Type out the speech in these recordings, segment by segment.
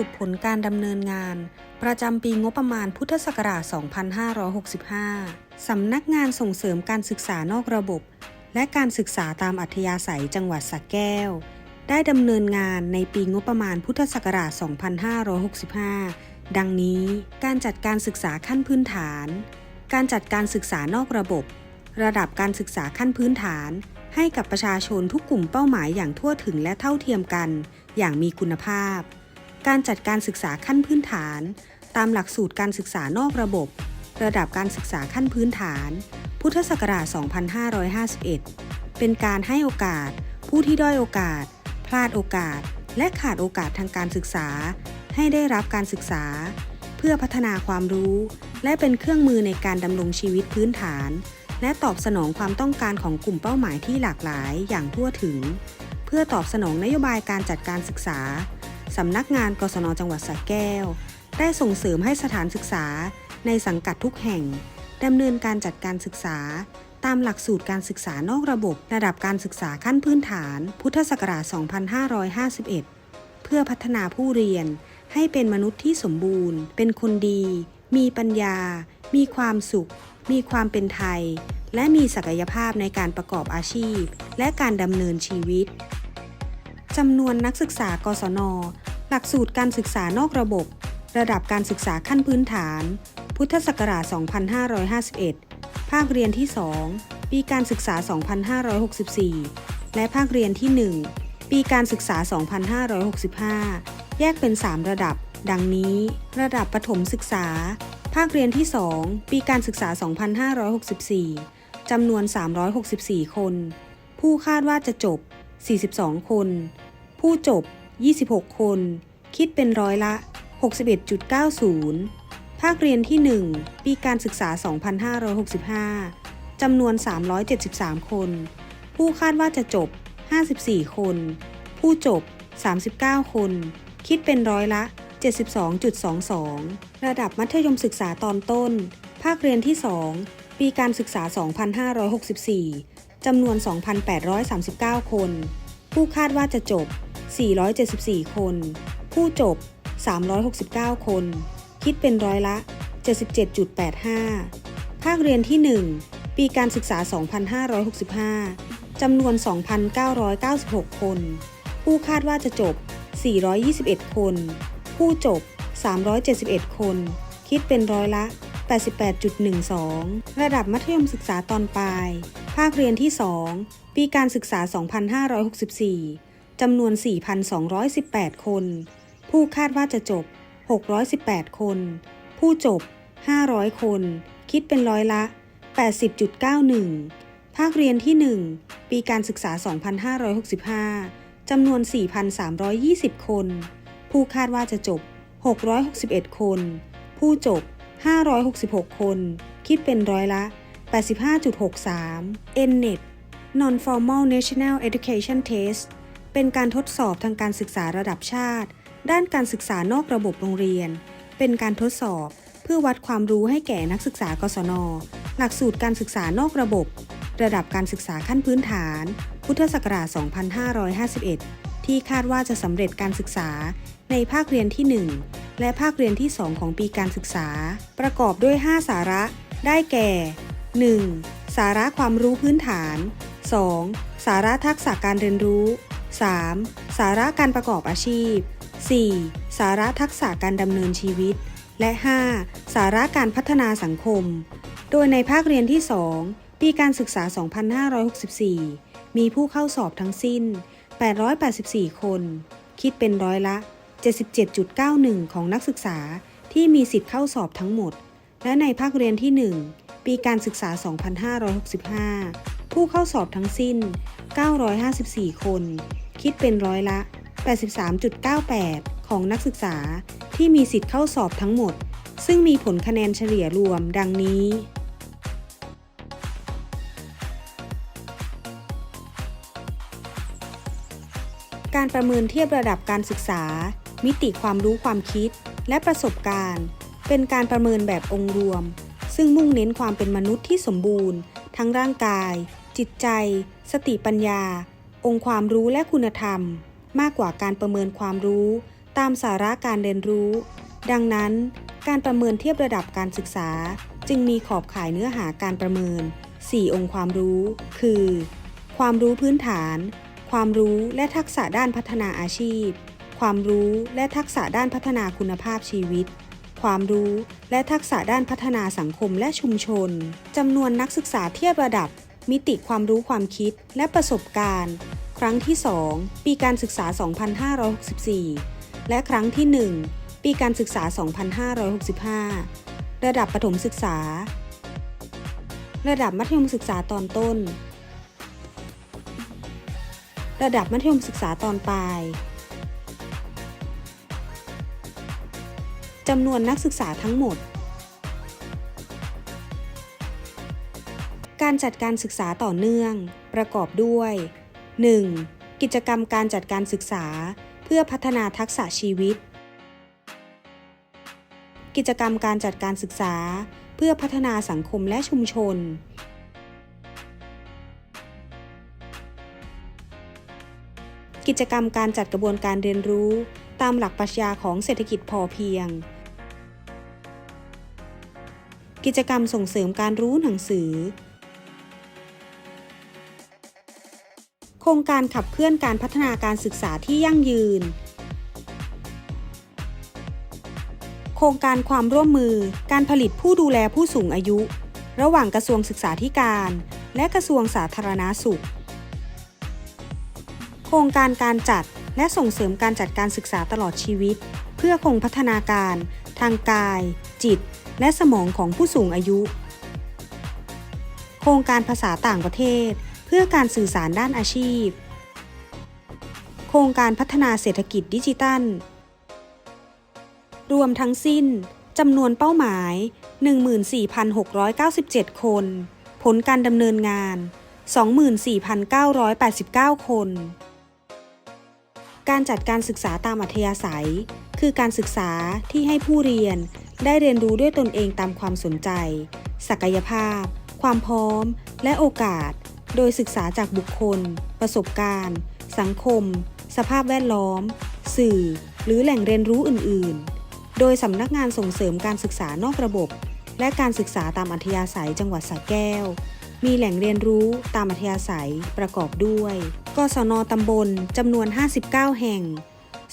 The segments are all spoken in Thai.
รุปผลการดำเนินงาน ประจำปีงบประมาณพุทธศักราช 2565 สำนักงานส่งเสริมการศึกษานอกระบบ และการศึกษาตามอัธยาศัยจังหวัดสระแก้ว ได้ดำเนินงานในปีงบประมาณพุทธศักราช 2565 ดังนี้ การจัดการศึกษาขั้นพื้นฐาน การจัดการศึกษานอกระบบ ระดับการศึกษาขั้นพื้นฐานให้กับประชาชนทุกกลุ่มเป้าหมายอย่างทั่วถึงและเท่าเทียมกัน อย่างมีคุณภาพ การจัดการศึกษาขั้นพื้นฐาน ตามหลักสูตรการศึกษานอกระบบ ระดับการศึกษาขั้นพื้นฐาน พุทธศักราช 2551 เป็นการให้โอกาส ผู้ที่ด้อยโอกาส พลาดโอกาส และขาดโอกาสทางการศึกษา ให้ได้รับการศึกษา เพื่อพัฒนาความรู้ และเป็นเครื่องมือในการดำรงชีวิตพื้นฐาน และตอบสนองความต้องการของกลุ่มเป้าหมายที่หลากหลายอย่างทั่วถึง เพื่อตอบสนองนโยบายการจัดการศึกษา สำนักงานกศนจังหวัดสระแก้ว ได้ส่งเสริมให้สถานศึกษาในสังกัดทุกแห่งดำเนินการจัดการศึกษา ตามหลักสูตรการศึกษานอกระบบ ระดับการศึกษาขั้นพื้นฐาน พุทธศักราช 2551 เพื่อพัฒนาผู้เรียนให้เป็นมนุษย์ที่สมบูรณ์ เป็นคนดี มีปัญญา มีความสุข มีความเป็นไทย และมีศักยภาพในการประกอบอาชีพ และการดำเนินชีวิต จำนวนนักศึกษากศน หลักสูตรการศึกษานอกระบบ ระดับการศึกษาขั้นพื้นฐาน พุทธศักราช 2551 ภาคเรียนที่ 2 ปีการศึกษา 2564 และภาคเรียนที่ 1 ปีการศึกษา 2565 แยกเป็น 3 ระดับ ดังนี้ ระดับประถมศึกษา ภาคเรียนที่ 2 ปีการศึกษา 2564จำนวน 364 คน ผู้คาดว่าจะจบ 42 คน ผู้จบ 26 คน คิดเป็นร้อยละ 61.90 ภาคเรียนที่ 1 ปีการศึกษา 2565 จำนวน 373 คน ผู้คาดว่าจะจบ 54 คน ผู้จบ 39 คน คิดเป็นร้อยละ 72.22 ระดับมัธยมศึกษาตอนต้น ภาคเรียนที่ 2 ปีการศึกษา 2564 จำนวน 2,839 คน ผู้คาดว่าจะจบ 474 คน ผู้จบ 369 คน คิดเป็นร้อยละ 77.85 ภาคเรียนที่ 1 ปีการศึกษา 2565 จำนวน 2,996 คน ผู้คาดว่าจะจบ 421 คน ผู้จบ 371 คน คิดเป็นร้อยละ 88.12 ระดับมัธยมศึกษาตอนปลายภาคเรียนที่ 2 ปีการศึกษา 2564 จำนวน 4,218 คน ผู้คาดว่าจะจบ 618 คน ผู้จบ 500 คน คิดเป็นร้อยละ 80.91 ภาคเรียนที่ 1 ปีการศึกษา 2565 จำนวน 4,320 คน ผู้คาดว่าจะจบ 661 คน ผู้จบ 566 คน คิดเป็นร้อยละ 85.63 NNET Non-Formal National Education Test เป็นการทดสอบทางการศึกษาระดับชาติ ด้านการศึกษานอกระบบโรงเรียน เป็นการทดสอบเพื่อวัดความรู้ให้แก่นักศึกษากศน หลักสูตรการศึกษานอกระบบ ระดับการศึกษาขั้นพื้นฐาน พุทธศักราช 2551 ที่คาดว่าจะสำเร็จการศึกษาในภาคเรียนที่ 1 และภาคเรียนที่ 2 ของปีการศึกษา ประกอบด้วย 5 สาระ ได้แก่ 1. สาระความรู้พื้นฐาน 2. สาระทักษะการเรียนรู้ 3. สาระการประกอบอาชีพ 4. สาระทักษะการดำเนินชีวิต และ 5. สาระการพัฒนาสังคม โดยในภาคเรียนที่ 2 ปีการศึกษา 2564 มีผู้เข้าสอบทั้งสิ้น 884 คน คิดเป็นร้อยละ 77.91 ของนักศึกษาที่มีสิทธิ์เข้าสอบทั้งหมด และในภาคเรียนที่ 1 ปีการศึกษา 2565 ผู้เข้าสอบทั้งสิ้น 954 คน คิดเป็นร้อยละ 83.98 ของนักศึกษาที่มีสิทธิ์เข้าสอบทั้งหมด ซึ่งมีผลคะแนนเฉลี่ยรวมดังนี้การประเมินเทียบระดับการศึกษา มิติความรู้ความคิด และประสบการณ์ เป็นการประเมินแบบองค์รวม ซึ่งมุ่งเน้นความเป็นมนุษย์ที่สมบูรณ์ ทั้งร่างกาย จิตใจ สติปัญญา องค์ความรู้และคุณธรรม มากกว่าการประเมินความรู้ ตามสาระการเรียนรู้ ดังนั้น การประเมินเทียบระดับการศึกษา จึงมีขอบข่ายเนื้อหาการประเมิน 4 องค์ความรู้ คือ ความรู้พื้นฐาน ความรู้และทักษะด้านพัฒนาอาชีพ ความรู้และทักษะด้านพัฒนาคุณภาพชีวิต ความรู้และทักษะด้านพัฒนาสังคมและชุมชนจำนวนนักศึกษาเทียบระดับ มิติความรู้ความคิดและประสบการณ์ ครั้งที่ 2 ปีการศึกษา 2564 และครั้งที่ 1 ปีการศึกษา 2565 ระดับประถมศึกษา ระดับมัธยมศึกษาตอนต้น ระดับมัธยมศึกษาตอนปลาย จำนวนนักศึกษาทั้งหมด การจัดการศึกษาต่อเนื่อง ประกอบด้วย 1. กิจกรรมการจัดการศึกษา เพื่อพัฒนาทักษะชีวิต กิจกรรมการจัดการศึกษา เพื่อพัฒนาสังคมและชุมชนกิจกรรมการจัดกระบวนการเรียนรู้ ตามหลักปรัชญาของเศรษฐกิจพอเพียง กิจกรรมส่งเสริมการรู้หนังสือ โครงการขับเคลื่อนการพัฒนาการศึกษาที่ยั่งยืน โครงการความร่วมมือ การผลิตผู้ดูแลผู้สูงอายุ ระหว่างกระทรวงศึกษาธิการ และกระทรวงสาธารณาสุข โครงการการจัดและส่งเสริมการจัดการศึกษาตลอดชีวิต เพื่อคงพัฒนาการ ทางกาย จิต และสมองของผู้สูงอายุ โครงการภาษาต่างประเทศ เพื่อการสื่อสารด้านอาชีพ โครงการพัฒนาเศรษฐกิจดิจิตัล รวมทั้งสิ้นจำนวนเป้าหมาย 14,697 คน ผลการดำเนินงาน 24,989 คน การจัดการศึกษาตามอัธยาศัย คือการศึกษาที่ให้ผู้เรียน ได้เรียนรู้ด้วยตนเองตามความสนใจ ศักยภาพ ความพร้อม และโอกาส โดยศึกษาจากบุคคล ประสบการณ์ สังคม สภาพแวดล้อม สื่อ หรือแหล่งเรียนรู้อื่น ๆ โดยสำนักงานส่งเสริมการศึกษานอกระบบ และการศึกษาตามอัธยาศัยจังหวัดสระแก้ว มีแหล่งเรียนรู้ตามอัธยาศัยประกอบด้วยกศนตำบลจำนวน 59 แห่ง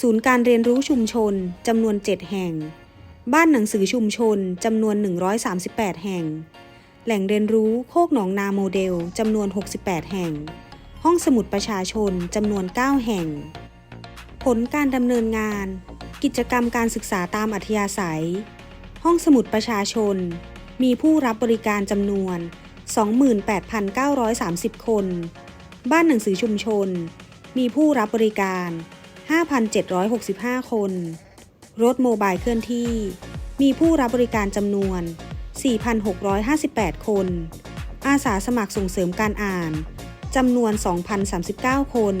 ศูนย์การเรียนรู้ชุมชนจำนวน 7 แห่ง บ้านหนังสือชุมชนจำนวน 138 แห่ง แหล่งเรียนรู้โคกหนองนาโมเดลจำนวน 68 แห่ง ห้องสมุดประชาชนจำนวน 9 แห่ง ผลการดำเนินงาน กิจกรรมการศึกษาตามอัธยาศัย ห้องสมุดประชาชน มีผู้รับบริการจำนวน 28,930 คน บ้านหนังสือชุมชน มีผู้รับบริการ 5,765 คน รถโมบายเคลื่อนที่ มีผู้รับบริการจำนวน 4,658 คน อาสาสมัครส่งเสริมการอ่านจำนวน 2,039 คน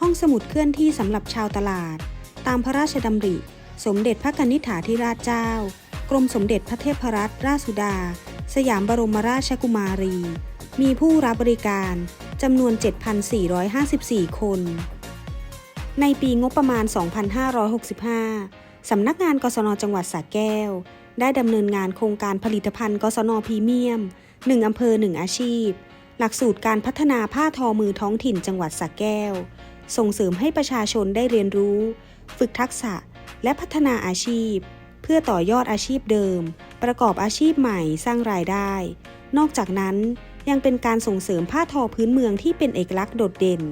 ห้องสมุดเคลื่อนที่สำหรับชาวตลาด ตามพระราชดำริ สมเด็จพระกนิษฐาธิราชเจ้า กรมสมเด็จพระเทพรัตนราชสุดา สยามบรมราชกุมารี มีผู้รับบริการจำนวน 7,454 คน ในปีงบประมาณ 2565 สำนักงานกศนจังหวัดสระแก้ว ได้ดำเนินงานโครงการผลิตภัณฑ์กศนพรีเมียม 1 อำเภอ 1 อาชีพ หลักสูตรการพัฒนาผ้าทอมือท้องถิ่นจังหวัดสระแก้ว ส่งเสริมให้ประชาชนได้เรียนรู้ ฝึกทักษะและพัฒนาอาชีพ เพื่อต่อยอดอาชีพเดิม ประกอบอาชีพใหม่สร้างรายได้ นอกจากนั้นยังเป็นการส่งเสริมผ้าทอพื้นเมืองที่เป็นเอกลักษณ์โดดเด่น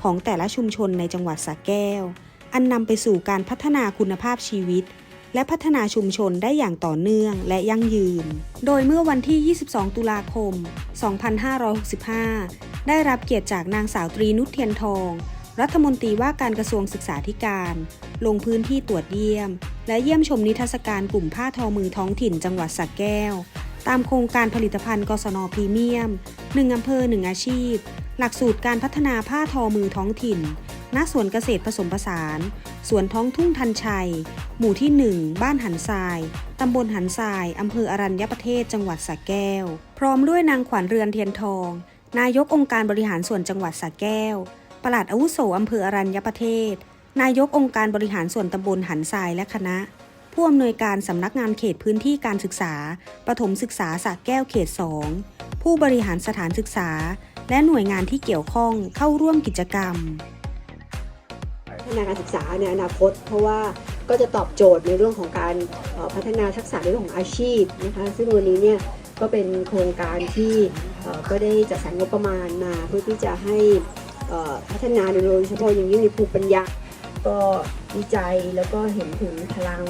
ของแต่ละชุมชนในจังหวัดสระแก้ว อันนำไปสู่การพัฒนาคุณภาพชีวิต และพัฒนาชุมชนได้อย่างต่อเนื่องและยั่งยืน โดยเมื่อวันที่ 22 ตุลาคม 2565 ได้รับเกียรติจากนางสาวตรีนุชเทียนทอง รัฐมนตรีว่าการกระทรวงศึกษาธิการ ลงพื้นที่ตรวจเยี่ยม และเยี่ยมชมนิทรรศการกลุ่มผ้าทอมือท้องถิ่นจังหวัดสระแก้ว ตามโครงการผลิตภัณฑ์กศนพรีเมียม 1อำเภอ 1 อาชีพ หลักสูตรการพัฒนาผ้าทอมือท้องถิ่น ณสวนเกษตรผสมผสาน สวนท้องทุ่งทันชัย หมู่ที่ 1 บ้านหันทราย ตำบลหันทราย อำเภออรัญญประเทศ จังหวัดสระแก้ว พร้อมด้วยนางขวัญเรือนเทียนทอง นายกองค์การบริหารส่วนจังหวัดสระแก้ว ปลัดอาวุโสอำเภออรัญญประเทศ นายกองค์การบริหารส่วนตำบลหันทรายและคณะ ผู้อำนวยการสำนักงานเขตพื้นที่การศึกษา ประถมศึกษาสระแก้วเขต 2 ผู้บริหารสถานศึกษา และหน่วยงานที่เกี่ยวข้องเข้าร่วมกิจกรรม ฒนาการศึกษาในอนาคต เพราะว่าก็จะตอบโจทย์ในเรื่องของการพัฒนาทักษะในเรื่องของอาชีพนะคะซึ่งวันนี้เนี่ยก็เป็นโครงการที่ก็ได้จัดสรรงบประมาณมาเพื่อที่จะให้พัฒนาโดยเฉพาะอย่างยิ่งในภูมิปัญญาก็วิจัยแล้วก็เห็นถึงพลัง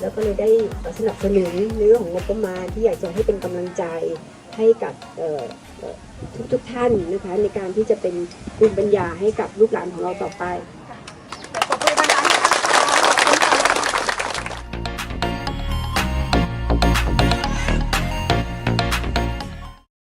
แล้วก็เลยได้สนับสนุนในเรื่องของงบประมาณที่อยากจะให้เป็นกำลังใจให้กับทุกๆท่านนะคะในการที่จะเป็นภูมิปัญญาให้กับลูกหลานของเราต่อไป